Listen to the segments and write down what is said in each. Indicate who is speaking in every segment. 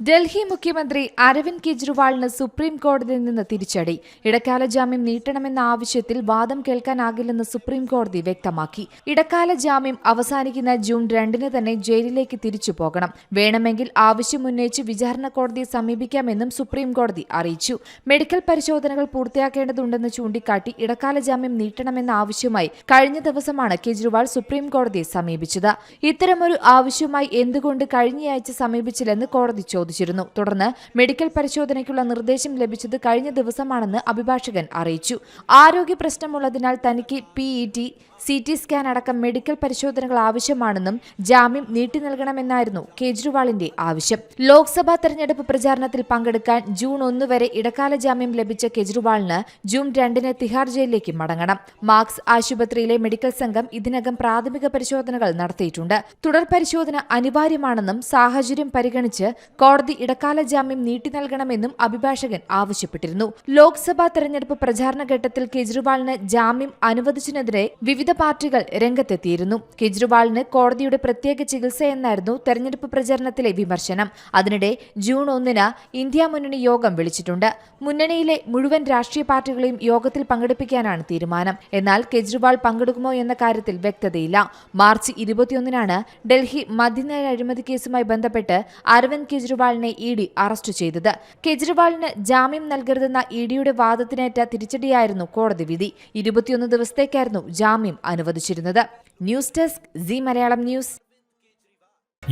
Speaker 1: ഡൽഹി മുഖ്യമന്ത്രി അരവിന്ദ് കെജ്രിവാളിന് സുപ്രീം കോടതിയിൽ നിന്ന് തിരിച്ചടി. ഇടക്കാല ജാമ്യം നീട്ടണമെന്ന ആവശ്യത്തിൽ വാദം കേൾക്കാനാകില്ലെന്ന് സുപ്രീം കോടതി വ്യക്തമാക്കി. ഇടക്കാല ജാമ്യം അവസാനിക്കുന്ന ജൂൺ രണ്ടിന് തന്നെ ജയിലിലേക്ക് തിരിച്ചു പോകണം. വേണമെങ്കിൽ ആവശ്യമുന്നയിച്ച് വിചാരണ കോടതിയെ സമീപിക്കാമെന്നും സുപ്രീം കോടതി അറിയിച്ചു. മെഡിക്കൽ പരിശോധനകൾ പൂർത്തിയാക്കേണ്ടതുണ്ടെന്ന് ചൂണ്ടിക്കാട്ടി ഇടക്കാല ജാമ്യം നീട്ടണമെന്ന ആവശ്യമായി കഴിഞ്ഞ ദിവസമാണ് കെജ്രിവാൾ സുപ്രീം കോടതിയെ സമീപിച്ചത്. ഇത്തരമൊരു ആവശ്യമായി എന്തുകൊണ്ട് കഴിഞ്ഞയാഴ്ച സമീപിച്ചില്ലെന്ന് കോടതി ചോദിച്ചിരുന്നു. തുടർന്ന് മെഡിക്കൽ പരിശോധനയ്ക്കുള്ള നിർദ്ദേശം ലഭിച്ചത് കഴിഞ്ഞ ദിവസമാണെന്ന് അഭിഭാഷകൻ അറിയിച്ചു. ആരോഗ്യ പ്രശ്നമുള്ളതിനാൽ തനിക്ക് പിഇടി സി ടി സ്കാൻ അടക്കം മെഡിക്കൽ പരിശോധനകൾ ആവശ്യമാണെന്നും ജാമ്യം നീട്ടി നൽകണമെന്നായിരുന്നു കേജ്രിവാളിന്റെ ആവശ്യം. ലോക്സഭാ തെരഞ്ഞെടുപ്പ് പ്രചാരണത്തിൽ പങ്കെടുക്കാൻ ജൂൺ ഒന്ന് വരെ ഇടക്കാല ജാമ്യം ലഭിച്ച കേജ്രിവാളിന് ജൂൺ രണ്ടിന് തിഹാർ ജയിലിലേക്ക് മടങ്ങണം. മാർക്സ് ആശുപത്രിയിലെ മെഡിക്കൽ സംഘം ഇതിനകം പ്രാഥമിക പരിശോധനകൾ നടത്തിയിട്ടുണ്ട്. തുടർ പരിശോധന അനിവാര്യമാണെന്നും സാഹചര്യം പരിഗണിച്ച് കോടതി ഇടക്കാല ജാമ്യം നീട്ടി നൽകണമെന്നും അഭിഭാഷകൻ ആവശ്യപ്പെട്ടിരുന്നു. ലോക്സഭാ തെരഞ്ഞെടുപ്പ് പ്രചാരണ ഘട്ടത്തിൽ കെജ്രിവാളിന് ജാമ്യം അനുവദിച്ചതിനെതിരെ വിവിധ പാർട്ടികൾ രംഗത്തെത്തിയിരുന്നു. കെജ്രിവാളിന് കോടതിയുടെ പ്രത്യേക ചികിത്സയെന്നായിരുന്നു തെരഞ്ഞെടുപ്പ് പ്രചരണത്തിലെ വിമർശനം. അതിനിടെ ജൂൺ ഒന്നിന് ഇന്ത്യ മുന്നണി യോഗം വിളിച്ചിട്ടുണ്ട്. മുന്നണിയിലെ മുഴുവൻ രാഷ്ട്രീയ പാർട്ടികളെയും യോഗത്തിൽ പങ്കെടുപ്പിക്കാനാണ് തീരുമാനം. എന്നാൽ കെജ്രിവാൾ പങ്കെടുക്കുമോ എന്ന കാര്യത്തിൽ വ്യക്തതയില്ല. മാർച്ച് ഇരുപത്തിയൊന്നിനാണ് ഡൽഹി മദ്യനയ അഴിമതി കേസുമായി ബന്ധപ്പെട്ട് അരവിന്ദ് കെജ്രിവാളിനെ ഇ ഡി അറസ്റ്റ് ചെയ്തത്. കെജ്രിവാളിന് ജാമ്യം നൽകരുതെന്ന ഇ ഡിയുടെ വാദത്തിനേറ്റ തിരിച്ചടിയായിരുന്നു കോടതി വിധി. ഇരുപത്തിയൊന്ന് ദിവസത്തേക്കായിരുന്നു ജാമ്യം അനുവദിച്ചിരുന്നത്. News desk C Malayalam news.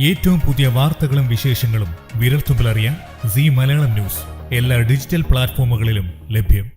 Speaker 2: ഏറ്റവും പുതിയ വാർത്തകളും വിശേഷങ്ങളും വിരൽത്തുമ്പിലറിയാൻ സി മലയാളം ന്യൂസ്. എല്ലാ ഡിജിറ്റൽ പ്ലാറ്റ്ഫോമുകളിലും ലഭ്യം.